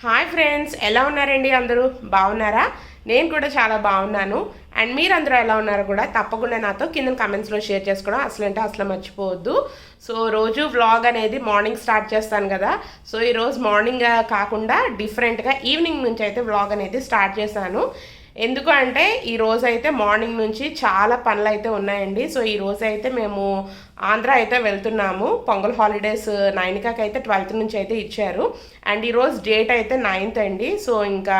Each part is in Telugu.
హాయ్ ఫ్రెండ్స్ ఎలా ఉన్నారండి అందరూ? బాగున్నారా? నేను కూడా చాలా బాగున్నాను. అండ్ మీరందరూ ఎలా ఉన్నారో కూడా తప్పకుండా నాతో కింద కమెంట్స్లో షేర్ చేసుకోవడం అసలు అంటే అసలు మర్చిపోవద్దు. సో రోజు వ్లాగ్ అనేది మార్నింగ్ స్టార్ట్ చేస్తాను కదా. సో ఈరోజు మార్నింగ్ కాకుండా డిఫరెంట్గా ఈవినింగ్ నుంచి అయితే వ్లాగ్ అనేది స్టార్ట్ చేశాను. ఎందుకు అంటే ఈ రోజు అయితే మార్నింగ్ నుంచి చాలా పనులు అయితే ఉన్నాయండి. సో ఈ రోజు అయితే మేము ఆంధ్ర అయితే వెళ్తున్నాము. పొంగల్ హాలిడేస్ నైన్కాకి అయితే ట్వెల్త్ నుంచి అయితే ఇచ్చారు. అండ్ ఈరోజు డేట్ అయితే నైన్త్ అండి. సో ఇంకా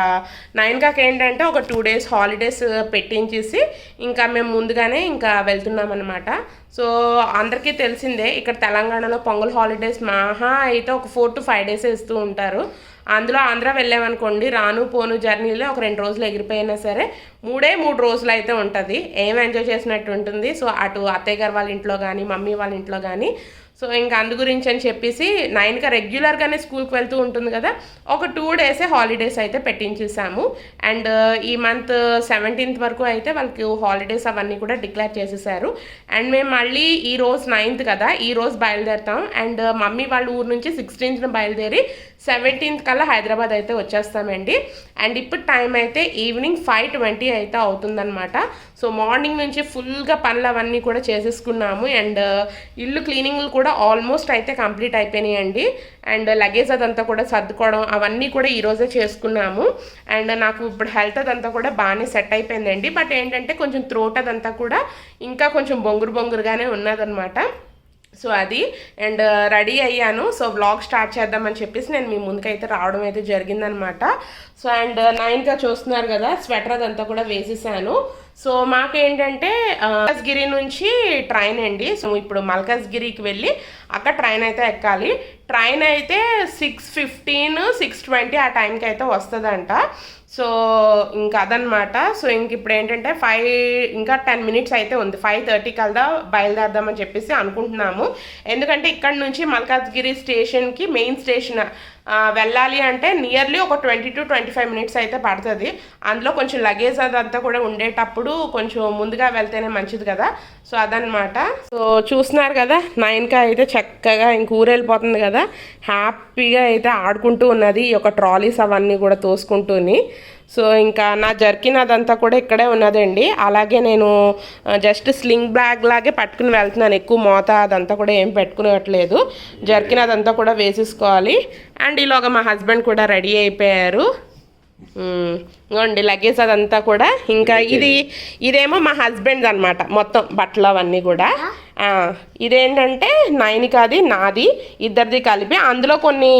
నైన్కాకి ఏంటంటే ఒక టూ డేస్ హాలిడేస్ పెట్టించేసి ఇంకా మేము ముందుగానే ఇంకా వెళ్తున్నాం అనమాట సో అందరికీ తెలిసిందే ఇక్కడ తెలంగాణలో పొంగల్ హాలిడేస్ మహా అయితే ఒక ఫోర్ టు ఫైవ్ డేస్ ఇస్తూ ఉంటారు. అందులో ఆంధ్ర వెళ్ళామనుకోండి రాను పోను జర్నీలో ఒక రెండు రోజులు ఎగిరిపోయినా సరే మూడే మూడు రోజులు అయితే ఉంటుంది. ఏం ఎంజాయ్ చేసినట్టు ఉంటుంది. సో అటు అత్తయ్య గారు వాళ్ళ ఇంట్లో కానీ మమ్మీ వాళ్ళ ఇంట్లో కానీ సో ఇంకా అందు గురించి అని చెప్పేసి నైన్గా రెగ్యులర్గానే స్కూల్కి వెళ్తూ ఉంటుంది కదా ఒక టూ డేసే హాలిడేస్ అయితే పెట్టించేసాము. అండ్ ఈ మంత్ సెవెంటీన్త్ వరకు అయితే వాళ్ళకి హాలిడేస్ అవన్నీ కూడా డిక్లేర్ చేసేసారు. అండ్ మేము మళ్ళీ ఈ రోజు నైన్త్ కదా ఈ రోజు బయలుదేరుతాం. అండ్ మమ్మీ వాళ్ళ ఊరు నుంచి సిక్స్టీన్త్న బయలుదేరి సెవెంటీన్త్ కల్లా హైదరాబాద్ అయితే వచ్చేస్తామండి. అండ్ ఇప్పుడు టైం అయితే ఈవినింగ్ ఫైవ్ ట్వంటీ అయితే అవుతుందన్నమాట. సో మార్నింగ్ నుంచి ఫుల్గా పనులు అవన్నీ కూడా చేసేసుకున్నాము. అండ్ uh, ఇల్లు క్లీనింగ్లు కూడా ఆల్మోస్ట్ అయితే కంప్లీట్ అయిపోయినాయండి. అండ్ లగేజ్ అదంతా కూడా సర్దుకోవడం అవన్నీ కూడా ఈరోజే చేసుకున్నాము. అండ్ నాకు ఇప్పుడు హెల్త్ అదంతా కూడా బాగానే సెట్ అయిపోయిందండి. బట్ ఏంటంటే కొంచెం త్రోట్ అదంతా కూడా ఇంకా కొంచెం బొంగురు బొంగురుగానే ఉన్నదన్నమాట. సో అది అండ్ uh, రెడీ అయ్యాను. సో బ్లాగ్ స్టార్ట్ చేద్దామని చెప్పేసి నేను మీ ముందుకైతే రావడం అయితే జరిగిందనమాట. సో అండ్ uh, నైన్గా చూస్తున్నారు కదా స్వెటర్ అదంతా కూడా వేసేసాను. సో మాకేంటంటే uh, మల్కాజ్గిరి నుంచి ట్రైన్ అండి. సో ఇప్పుడు మల్కాజ్గిరికి వెళ్ళి అక్కడ ట్రైన్ అయితే ఎక్కాలి. ట్రైన్ అయితే సిక్స్ ఫిఫ్టీన్ సిక్స్ ట్వంటీ ఆ టైంకి అయితే వస్తుందంట. సో ఇంకా అదనమాట సో ఇంక ఇప్పుడు ఏంటంటే ఫైవ్ ఇంకా టెన్ మినిట్స్ అయితే ఉంది. ఫైవ్ థర్టీ కల్దా బయలుదేరదామని చెప్పేసి అనుకుంటున్నాము. ఎందుకంటే ఇక్కడ నుంచి మల్కాజ్గిరి స్టేషన్కి మెయిన్ స్టేషన్ వెళ్ళాలి అంటే నియర్లీ ఒక twenty to twenty five minutes అయితే పడుతుంది. అందులో కొంచెం లగేజ్ అదంతా కూడా ఉండేటప్పుడు కొంచెం ముందుగా వెళ్తేనే మంచిది కదా. సో అదనమాట సో చూస్తున్నారు కదా నైన్కా అయితే చక్కగా ఇంక ఊరెళ్ళిపోతుంది కదా. హ్యాపీగా అయితే ఆడుకుంటూ ఉన్నది ఈ యొక్క ట్రాలీస్ అవన్నీ కూడా తోసుకుంటూని. సో ఇంకా నా జర్కిన్ అదంతా కూడా ఇక్కడే ఉన్నదండి. అలాగే నేను జస్ట్ స్లింగ్ బ్యాగ్ లాగే పట్టుకుని వెళ్తున్నాను. ఎక్కువ మోత అదంతా కూడా ఏం పెట్టుకునేట్లేదు జర్కిన్ అదంతా కూడా వేసేసుకోవాలి. అండ్ ఈలోగా మా హస్బెండ్ కూడా రెడీ అయిపోయారు. లగేజ్ అదంతా కూడా. ఇంకా ఇది ఇదేమో మా హస్బెండ్ అనమాట మొత్తం బట్టలు అవన్నీ కూడా. ఇదేంటంటే నైనికాది నాది. ఇద్దరిది కలిపి అందులో కొన్ని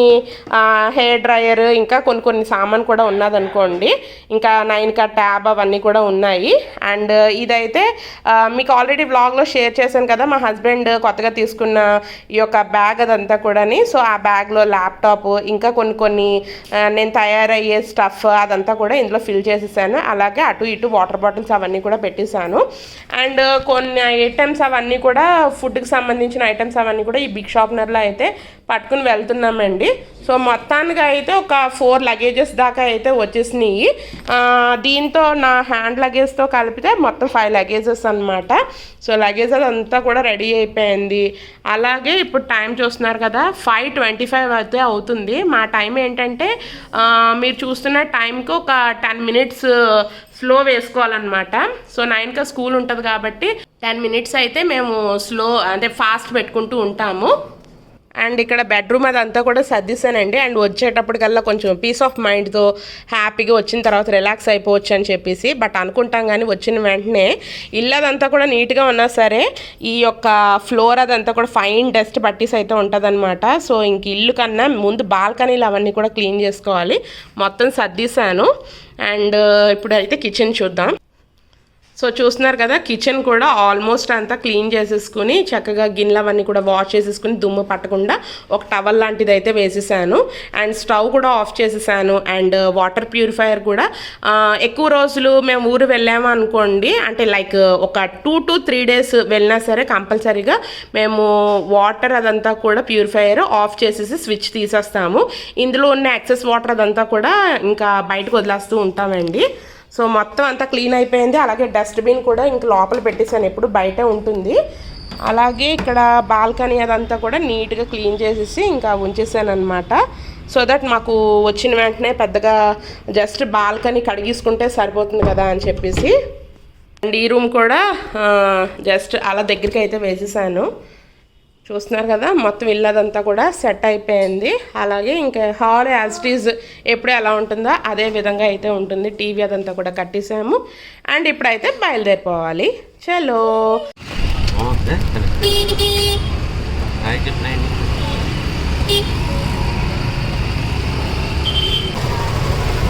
హెయిర్ డ్రయర్ ఇంకా కొన్ని కొన్ని సామాన్ కూడా ఉన్నదనుకోండి. ఇంకా నైనికా ట్యాబ్ అవన్నీ కూడా ఉన్నాయి. అండ్ ఇదైతే మీకు ఆల్రెడీ వ్లాగ్లో షేర్ చేశాను కదా మా హస్బెండ్ కొత్తగా తీసుకున్న ఈ యొక్క బ్యాగ్ అదంతా కూడాని. సో ఆ బ్యాగ్లో ల్యాప్టాప్ ఇంకా కొన్ని కొన్ని నేను తయారయ్యే స్టఫ్ అదంతా కూడా ఇందులో ఫిల్ చేసేసాను. అలాగే అటు ఇటు వాటర్ బాటిల్స్ అవన్నీ కూడా పెట్టేశాను. అండ్ కొన్ని ఐటమ్స్ అవన్నీ కూడా ఫుడ్కి సంబంధించిన ఐటమ్స్ అవన్నీ కూడా ఈ బిగ్ షాప్నర్లో అయితే పట్టుకుని వెళ్తున్నామండి. సో మొత్తానికి అయితే ఒక ఫోర్ లగేజెస్ దాకా అయితే వచ్చేసినాయి. దీంతో నా హ్యాండ్ లగేజ్తో కలిపితే మొత్తం ఫైవ్ లగేజెస్ అనమాట సో లగేజ్ అంతా కూడా రెడీ అయిపోయింది. అలాగే ఇప్పుడు టైం చూస్తున్నారు కదా ఫైవ్ ట్వంటీ ఫైవ్ అయితే అవుతుంది. మా టైం ఏంటంటే మీరు చూస్తున్న టైంకి ఒక టెన్ మినిట్స్ స్లో వేసుకోవాలన్నమాట. సో నైన్కి స్కూల్ ఉంటుంది కాబట్టి టెన్ మినిట్స్ అయితే మేము స్లో అంటే ఫాస్ట్ పెట్టుకుంటూ ఉంటాము. అండ్ ఇక్కడ బెడ్రూమ్ అదంతా కూడా సర్దిస్తానండి. అండ్ వచ్చేటప్పటికల్లా కొంచెం పీస్ ఆఫ్ మైండ్తో హ్యాపీగా వచ్చిన తర్వాత రిలాక్స్ అయిపోవచ్చు అని చెప్పేసి బట్ అనుకుంటాం కానీ వచ్చిన వెంటనే ఇల్లు అదంతా కూడా నీట్గా ఉన్నా సరే ఈ యొక్క ఫ్లోర్ అదంతా కూడా ఫైన్ డస్ట్ పట్టీస్ అయితే ఉంటుందన్నమాట. సో ఇంక ఇల్లు కన్నా ముందు బాల్కనీలు అవన్నీ కూడా క్లీన్ చేసుకోవాలి. మొత్తం సర్దిశాను అండ్ ఇప్పుడు అయితే కిచెన్ చూద్దాం. సో చూస్తున్నారు కదా కిచెన్ కూడా ఆల్మోస్ట్ అంతా క్లీన్ చేసేసుకుని చక్కగా గిన్నెలు అవన్నీ కూడా వాష్ చేసేసుకుని దుమ్ము పట్టకుండా ఒక టవల్ లాంటిది అయితే వేసేసాను. అండ్ స్టవ్ కూడా ఆఫ్ చేసేసాను. అండ్ వాటర్ ప్యూరిఫైయర్ కూడా. ఎక్కువ రోజులు మేము ఊరు వెళ్ళాము అనుకోండి అంటే లైక్ uh, ఒక టూ టు త్రీ డేస్ వెళ్ళినా సరే కంపల్సరీగా మేము వాటర్ అదంతా కూడా ప్యూరిఫైయర్ ఆఫ్ చేసేసి స్విచ్ తీసేస్తాము. ఇందులో ఉన్న ఎక్సెస్ వాటర్ అదంతా కూడా ఇంకా బయటకు వదిలేస్తూ ఉంటామండి. సో మొత్తం అంతా క్లీన్ అయిపోయింది. అలాగే డస్ట్బిన్ కూడా ఇంక లోపల పెట్టేసాను ఎప్పుడు బయట ఉంటుంది. అలాగే ఇక్కడ బాల్కనీ అదంతా కూడా నీట్గా క్లీన్ చేసేసి ఇంకా ఉంచేసాను అనమాట సో దట్ మాకు వచ్చిన వెంటనే పెద్దగా జస్ట్ బాల్కనీ కడిగేసుకుంటే సరిపోతుంది కదా అని చెప్పేసి. అండ్ ఈ రూమ్ కూడా జస్ట్ అలా దగ్గరికి అయితే వేసేసాను. చూస్తున్నారు కదా మొత్తం ఇల్లు అదంతా కూడా సెట్ అయిపోయింది. అలాగే ఇంకా హాల్ యాజ్ ఇట్ ఈజ్ ఎప్పుడు ఎలా ఉంటుందో అదే విధంగా అయితే ఉంటుంది. టీవీ అదంతా కూడా కట్టేసాము. అండ్ ఇప్పుడైతే బయలుదేరిపోవాలి. చలో.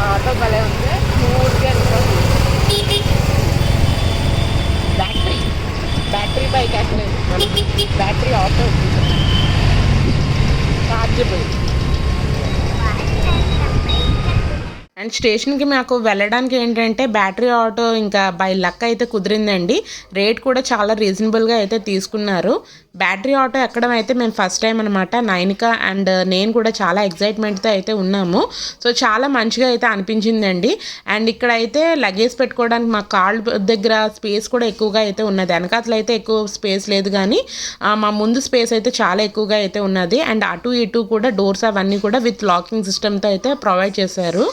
ఆటో భలే ఉంది స్మూత్గా బ్యాటరీ బ్యాటరీ బైక్ అసలు బ్యాటరీ ఆటో చార్జబుల్ అండ్ స్టేషన్కి మాకు వెళ్ళడానికి ఏంటంటే బ్యాటరీ ఆటో ఇంకా బై లక్ అయితే కుదిరిందండి. రేట్ కూడా చాలా రీజనబుల్గా అయితే తీసుకున్నారు. బ్యాటరీ ఆటో ఎక్కడం అయితే మేము ఫస్ట్ టైం అనమాట నైనిక అండ్ నేను కూడా చాలా ఎగ్జైట్మెంట్తో అయితే ఉన్నాము. సో చాలా మంచిగా అయితే అనిపించిందండి. అండ్ ఇక్కడ అయితే లగేజ్ పెట్టుకోవడానికి మా కాళ్ళ దగ్గర స్పేస్ కూడా ఎక్కువగా అయితే ఉన్నది. వెనకాతలు అయితే ఎక్కువ స్పేస్ లేదు కానీ మా ముందు స్పేస్ అయితే చాలా ఎక్కువగా అయితే ఉన్నది. అండ్ అటు ఇటు కూడా డోర్స్ అవన్నీ కూడా విత్ లాకింగ్ సిస్టమ్తో అయితే ప్రొవైడ్ చేశారు.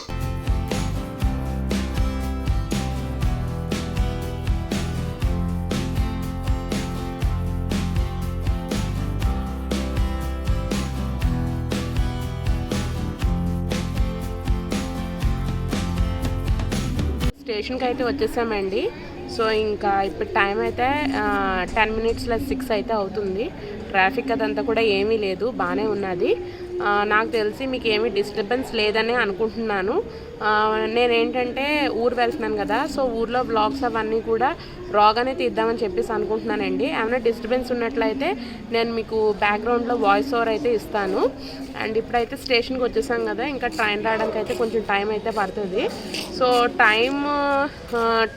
స్టేషన్కి అయితే వచ్చేసామండి. సో ఇంకా ఇప్పుడు టైం అయితే టెన్ మినిట్స్లో సిక్స్ అయితే అవుతుంది. ట్రాఫిక్ అదంతా కూడా ఏమీ లేదు బాగానే ఉన్నది. నాకు తెలిసి మీకు ఏమీ డిస్టర్బెన్స్ లేదని అనుకుంటున్నాను. నేనేంటంటే ఊరు వెళ్తున్నాను కదా సో ఊర్లో బ్లాగ్స్ అవన్నీ కూడా రాగానే తీద్దామని చెప్పేసి అనుకుంటున్నానండి. ఏమైనా డిస్టర్బెన్స్ ఉన్నట్లయితే నేను మీకు బ్యాక్గ్రౌండ్లో వాయిస్ ఓవర్ అయితే ఇస్తాను. అండ్ ఇప్పుడైతే స్టేషన్కి వచ్చేసాం కదా ఇంకా ట్రైన్ రావడానికి అయితే కొంచెం టైం అయితే పడుతుంది. సో టైం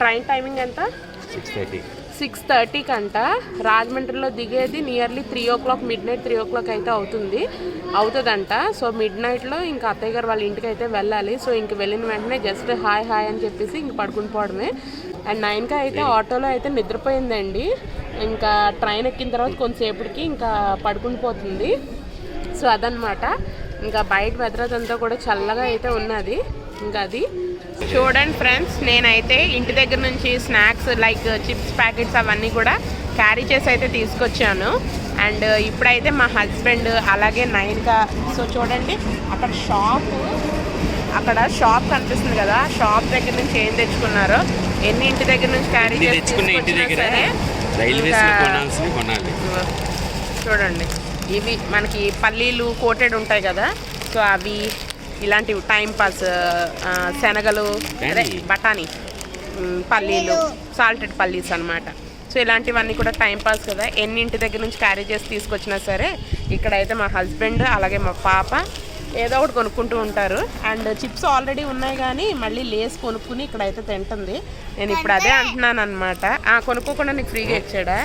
ట్రైన్ టైమింగ్ ఎంత? సిక్స్ థర్టీ సిక్స్ థర్టీకి అంట రాజమండ్రిలో దిగేది nearly three o'clock midnight three o'clock అయితే అవుతుంది. అవుతుందంట. సో మిడ్ నైట్లో ఇంకా అత్తయ్య గారు వాళ్ళ ఇంటికి అయితే వెళ్ళాలి. సో ఇంక వెళ్ళిన వెంటనే జస్ట్ హాయ్ హాయ్ అని చెప్పేసి ఇంక పడుకుని పోవడమే. అండ్ నైన్కి అయితే ఆటోలో అయితే నిద్రపోయిందండి. ఇంకా ట్రైన్ ఎక్కిన తర్వాత కొంతసేపటికి ఇంకా పడుకుని పోతుంది. సో అదనమాట. ఇంకా బయట వెదర్ అంతా కూడా చల్లగా అయితే ఉన్నది. ఇంకా అది. చూడండి ఫ్రెండ్స్ నేనైతే ఇంటి దగ్గర నుంచి స్నాక్స్ లైక్ చిప్స్ ప్యాకెట్స్ అవన్నీ కూడా క్యారీ చేసి అయితే తీసుకొచ్చాను. అండ్ ఇప్పుడైతే మా హస్బెండ్ అలాగే నైన్కా సో చూడండి అక్కడ షాప్ అక్కడ షాప్ కనిపిస్తుంది కదా షాప్ దగ్గర నుంచి ఏం తెచ్చుకున్నారో ఎన్ని ఇంటి దగ్గర నుంచి క్యారీ ఇది చేసి తెచ్చుకున్న ఇంటి తీసుకొచ్చినా దగ్గర సరే రైల్వేస్ ఇంకా- కొనాల్సినవి కొనాలి. చూడండి ఇవి మనకి పల్లీలు కోటెడ్ ఉంటాయి కదా సో అవి ఇలాంటివి టైం పాస్ శనగలు అదే. బఠానీ పల్లీలు సాల్టెడ్ పల్లీస్ అన్నమాట సో ఇలాంటివన్నీ కూడా టైం పాస్ కదా ఎన్ని ఇంటి దగ్గర నుంచి క్యారీ చేసి తీసుకొచ్చినా సరే ఇక్కడైతే మా హస్బెండ్ అలాగే మా పాప ఏదో ఒకటి కొనుక్కుంటూ ఉంటారు. అండ్ చిప్స్ ఆల్రెడీ ఉన్నాయి కానీ మళ్ళీ లేస్ కొనుక్కుని ఇక్కడైతే తింటుంది. నేను ఇప్పుడు అదే అంటున్నాను అనమాట కొనుక్కోకుండా నీకు ఫ్రీగా ఇచ్చాడా?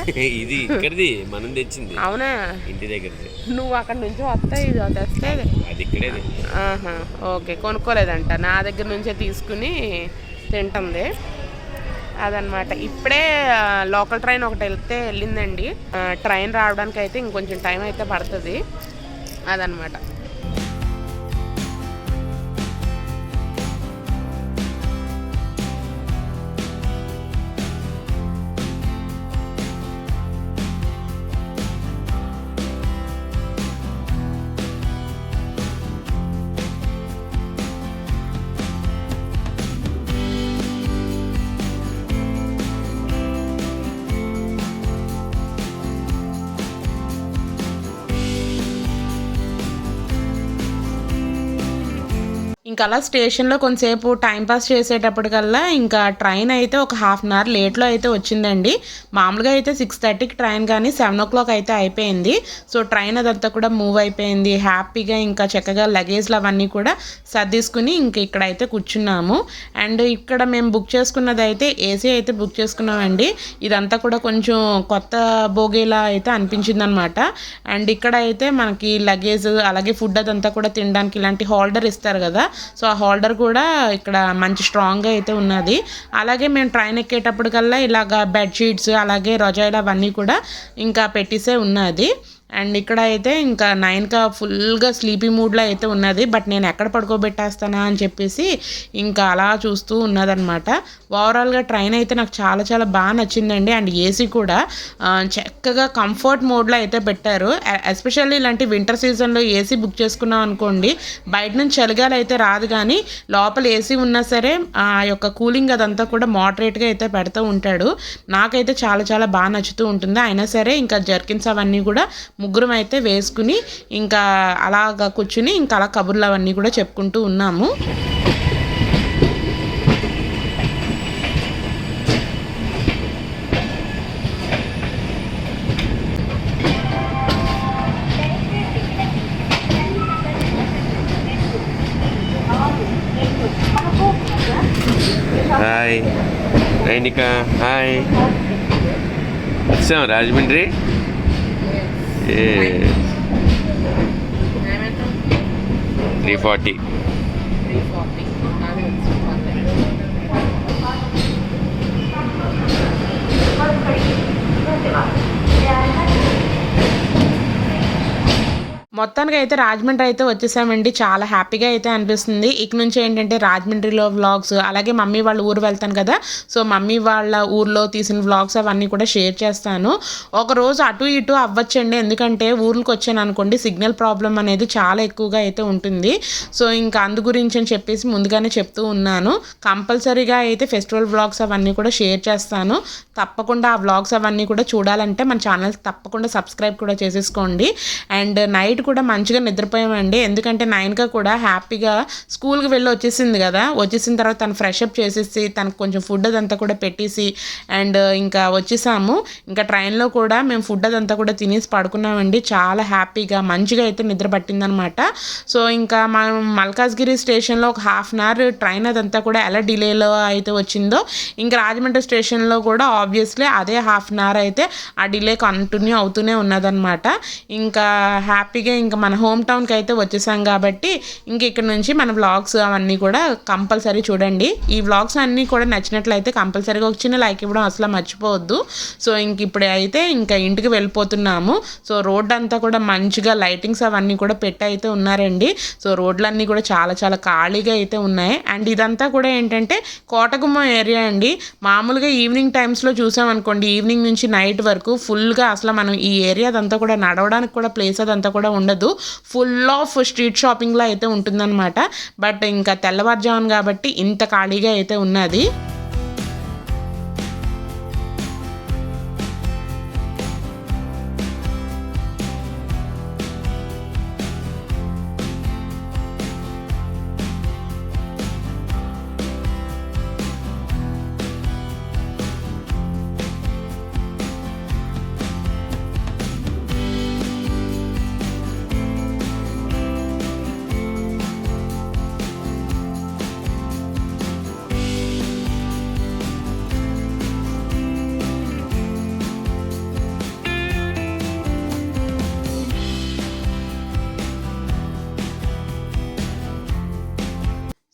ఇది ఇక్కడిది మనం తెచ్చింది. అవునా? ఇంటి దగ్గరది. నువ్వు అక్కడ నుంచి వస్తాయి ఇది తెస్తే అది ఇక్కడేది. ఆహా ఓకే కొనుక్కోలేదంట. నా దగ్గర నుంచే తీసుకుని తింటుంది. అదనమాట ఇప్పుడే లోకల్ ట్రైన్ ఒకటి వెళ్తే వెళ్ళిందండి. ట్రైన్ రావడానికి అయితే ఇంకొంచెం టైం అయితే పడుతుంది. అదనమాట ఇంకా అలా స్టేషన్లో కొంతసేపు టైంపాస్ చేసేటప్పటికల్లా ఇంకా ట్రైన్ అయితే ఒక హాఫ్ అన్ అవర్ లేట్లో అయితే వచ్చిందండి. మామూలుగా అయితే సిక్స్ థర్టీకి ట్రైన్ కానీ సెవెన్ ఓ క్లాక్ అయితే అయిపోయింది. సో ట్రైన్ అదంతా కూడా మూవ్ అయిపోయింది. హ్యాపీగా ఇంకా చక్కగా లగేజ్లు అవన్నీ కూడా సర్దీసుకుని ఇంక ఇక్కడ అయితే కూర్చున్నాము. అండ్ ఇక్కడ మేము బుక్ చేసుకున్నది అయితే ఏసీ అయితే బుక్ చేసుకున్నామండి. ఇదంతా కూడా కొంచెం కొత్త బోగేలా అయితే అనిపించింది అనమాట అండ్ ఇక్కడ అయితే మనకి లగేజ్ అలాగే ఫుడ్ అదంతా కూడా తినడానికి ఇలాంటి హోల్డర్ ఇస్తారు కదా. సో ఆ హోల్డర్ కూడా ఇక్కడ మంచి స్ట్రాంగ్గా అయితే ఉన్నది. అలాగే మేము ట్రైన్ ఎక్కేటప్పటికల్లా ఇలాగ బెడ్షీట్స్ అలాగే రజాయిలు అవన్నీ కూడా ఇంకా పెట్టేసే ఉన్నది. అండ్ ఇక్కడ అయితే ఇంకా నైన్కా ఫుల్గా స్లీపీ మూడ్లో అయితే ఉన్నది. బట్ నేను ఎక్కడ పడుకోబెట్టేస్తానా అని చెప్పేసి ఇంకా అలా చూస్తూ ఉన్నదనమాట ఓవరాల్గా ట్రైన్ అయితే నాకు చాలా చాలా బాగా నచ్చిందండి. అండ్ ఏసీ కూడా చక్కగా కంఫర్ట్ మోడ్లో అయితే పెట్టారు. ఎస్పెషల్లీ ఇలాంటి వింటర్ సీజన్లో ఏసీ బుక్ చేసుకున్నాం అనుకోండి బయట నుంచి చలిగాలు అయితే రాదు కానీ లోపల ఏసీ ఉన్నా సరే ఆ యొక్క కూలింగ్ అదంతా కూడా మోడరేట్గా అయితే పెడుతూ ఉంటాడు. నాకైతే చాలా చాలా బాగా నచ్చుతూ ఉంటుంది. అయినా సరే ఇంకా జర్కిన్స్ అవన్నీ కూడా ముగ్గురం అయితే వేసుకుని ఇంకా అలాగా కూర్చుని ఇంకా అలా కబుర్లు అవన్నీ కూడా చెప్పుకుంటూ ఉన్నాము. హాయ్. నైనిక హాయ్. వచ్చాం రాజమండ్రి? ఏ త్రీ ఫార్టీ మొత్తానికి అయితే రాజమండ్రి అయితే వచ్చేసామండి. చాలా హ్యాపీగా అయితే అనిపిస్తుంది. ఇక నుంచి ఏంటంటే రాజమండ్రిలో వ్లాగ్స్ అలాగే మమ్మీ వాళ్ళ ఊరు వెళ్తాను కదా. సో మమ్మీ వాళ్ళ ఊర్లో తీసిన వ్లాగ్స్ అవన్నీ కూడా షేర్ చేస్తాను. ఒక రోజు అటు ఇటు అవ్వచ్చండి. ఎందుకంటే ఊర్లకు వచ్చాను అనుకోండి సిగ్నల్ ప్రాబ్లం అనేది చాలా ఎక్కువగా అయితే ఉంటుంది. సో ఇంకా అందు గురించి అని చెప్పేసి ముందుగానే చెప్తూ ఉన్నాను. కంపల్సరీగా అయితే ఫెస్టివల్ వ్లాగ్స్ అవన్నీ కూడా షేర్ చేస్తాను. తప్పకుండా ఆ వ్లాగ్స్ అవన్నీ కూడా చూడాలంటే మన ఛానల్ తప్పకుండా సబ్స్క్రైబ్ కూడా చేసేసుకోండి. అండ్ నైట్ కూడా మంచిగా నిద్రపోయామండి. ఎందుకంటే నైన్గా కూడా హ్యాపీగా స్కూల్కి వెళ్ళి వచ్చేసింది కదా. వచ్చేసిన తర్వాత తను ఫ్రెష్ అప్ చేసేసి తనకు కొంచెం ఫుడ్ అదంతా కూడా పెట్టేసి అండ్ ఇంకా వచ్చేసాము. ఇంకా ట్రైన్లో కూడా మేము ఫుడ్ అదంతా కూడా తినేసి పడుకున్నామండి. చాలా హ్యాపీగా మంచిగా అయితే నిద్ర పట్టిందనమాట. సో ఇంకా మనం మల్కాజ్గిరి స్టేషన్లో ఒక హాఫ్ అన్ అవర్ ట్రైన్ అదంతా కూడా ఎలా డిలేలో అయితే వచ్చిందో ఇంకా రాజమండ్రి స్టేషన్లో కూడా ఆబ్వియస్లీ అదే హాఫ్ అన్ అవర్ అయితే ఆ డిలే కంటిన్యూ అవుతూనే ఉన్నదనమాట. ఇంకా హ్యాపీగా ఇంకా మన హోమ్ టౌన్కి అయితే వచ్చేసాం కాబట్టి ఇంక ఇక్కడ నుంచి మన వ్లాగ్స్ అవన్నీ కూడా కంపల్సరీ చూడండి. ఈ వ్లాగ్స్ అన్నీ కూడా నచ్చినట్లయితే కంపల్సరీగా ఒక చిన్న లైక్ ఇవ్వడం అసలు మర్చిపోవద్దు. సో ఇంక ఇప్పుడు అయితే ఇంకా ఇంటికి వెళ్ళిపోతున్నాము. సో రోడ్ అంతా కూడా మంచిగా లైటింగ్స్ అవన్నీ కూడా పెట్టి అయితే ఉన్నారండి. సో రోడ్లన్నీ కూడా చాలా చాలా ఖాళీగా అయితే ఉన్నాయి. అండ్ ఇదంతా కూడా ఏంటంటే కోటగుమ్మం ఏరియా అండి. మామూలుగా ఈవినింగ్ టైమ్స్లో చూసామనుకోండి ఈవినింగ్ నుంచి నైట్ వరకు ఫుల్గా అసలు మనం ఈ ఏరియా అదంతా కూడా నడవడానికి కూడా ప్లేస్ అదంతా కూడా ఉండదు. ఫుల్ ఆఫ్ స్ట్రీట్ షాపింగ్లో అయితే ఉంటుందన్నమాట. బట్ ఇంకా తెల్లవారుజామున కాబట్టి ఇంత ఖాళీగా అయితే ఉన్నది.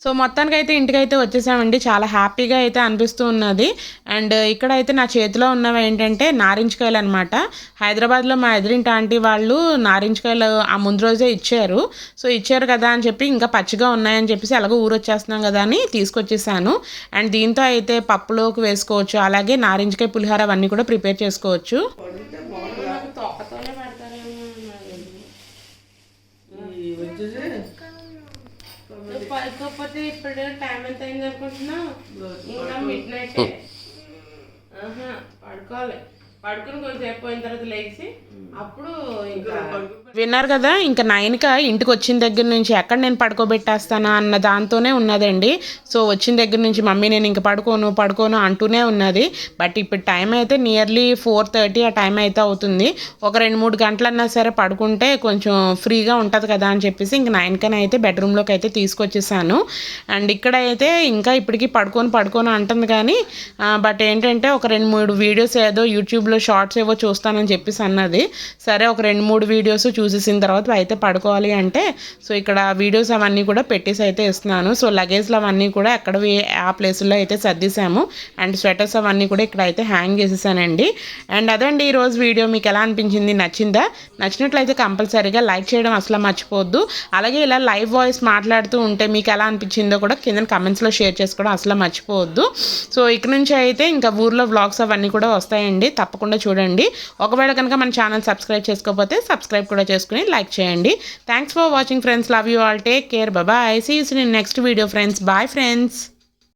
సో మొత్తానికి అయితే ఇంటికైతే వచ్చేసామండి. చాలా హ్యాపీగా అయితే అనిపిస్తూ ఉన్నది. అండ్ ఇక్కడైతే నా చేతిలో ఉన్నవి ఏంటంటే నారింజకాయలు అనమాట హైదరాబాద్లో మా ఎదురింటి ఆంటీ వాళ్ళు నారింజకాయలు ఆ ముందు రోజే ఇచ్చారు. సో ఇచ్చారు కదా అని చెప్పి ఇంకా పచ్చిగా ఉన్నాయని చెప్పేసి అలాగే ఊరు వచ్చేస్తున్నాం కదా అని తీసుకొచ్చేసాను. అండ్ దీంతో అయితే పప్పులోకి వేసుకోవచ్చు. అలాగే నారింజకాయ పులిహోర అవన్నీ కూడా ప్రిపేర్ చేసుకోవచ్చు. పడుకోకపోతే ఇప్పుడు టైం ఎంత అయింది అనుకుంటున్నావు? ఇంకా మిడ్ నైట్ పడుకోవాలి. పడుకుని కొంచెంసేపు పోయిన తర్వాత లేచి అప్పుడు ఇంకా విన్నారు కదా ఇంకా నైన్క ఇంటికి వచ్చిన దగ్గర నుంచి ఎక్కడ నేను పడుకోబెట్టేస్తానా అన్న దాంతోనే ఉన్నదండి. సో వచ్చిన దగ్గర నుంచి మమ్మీ నేను ఇంక పడుకోను పడుకోను అంటూనే ఉన్నది. బట్ ఇప్పుడు టైం అయితే నియర్లీ ఫోర్ థర్టీ ఆ టైం అయితే అవుతుంది. ఒక రెండు మూడు గంటలన్నా సరే పడుకుంటే కొంచెం ఫ్రీగా ఉంటుంది కదా అని చెప్పేసి ఇంక నైన్కని అయితే బెడ్రూమ్లోకి అయితే తీసుకొచ్చేసాను. అండ్ ఇక్కడ అయితే ఇంకా ఇప్పటికీ పడుకొని పడుకొని అంటుంది కానీ బట్ ఏంటంటే ఒక రెండు మూడు వీడియోస్ ఏదో యూట్యూబ్ యూట్యూబ్లో షార్ట్స్ ఏవో చూస్తానని చెప్పేసి అన్నది. సరే ఒక రెండు మూడు వీడియోస్ చూసేసిన తర్వాత అయితే పడుకోవాలి అంటే సో ఇక్కడ వీడియోస్ అవన్నీ కూడా పెట్టేసి అయితే ఇస్తున్నాను. సో లగేజ్లు అవన్నీ కూడా ఎక్కడ ఆ ప్లేసుల్లో అయితే సర్దేశాము. అండ్ స్వెటర్స్ అవన్నీ కూడా ఇక్కడ అయితే హ్యాంగ్ చేసేసానండి. అండ్ అదండి ఈరోజు వీడియో. మీకు ఎలా అనిపించింది? నచ్చిందా? నచ్చినట్లయితే కంపల్సరీగా లైక్ చేయడం అసలు మర్చిపోవద్దు. అలాగే ఇలా లైవ్ వాయిస్ మాట్లాడుతూ ఉంటే మీకు ఎలా అనిపించిందో కూడా కింద కమెంట్స్లో షేర్ చేసుకోవడం అసలు మర్చిపోవద్దు. సో ఇక్కడ నుంచి అయితే ఇంకా ఊర్లో వ్లాగ్స్ అవన్నీ కూడా వస్తాయండి. తప్పకుండా చూడండి. ఒకవేళ కనుక మన ఛానల్ సబ్స్క్రైబ్ చేసుకోకపోతే సబ్స్క్రైబ్ కూడా చేసుకుని లైక్ చేయండి. Thanks for watching friends love you all take care bye see you in next video friends bye friends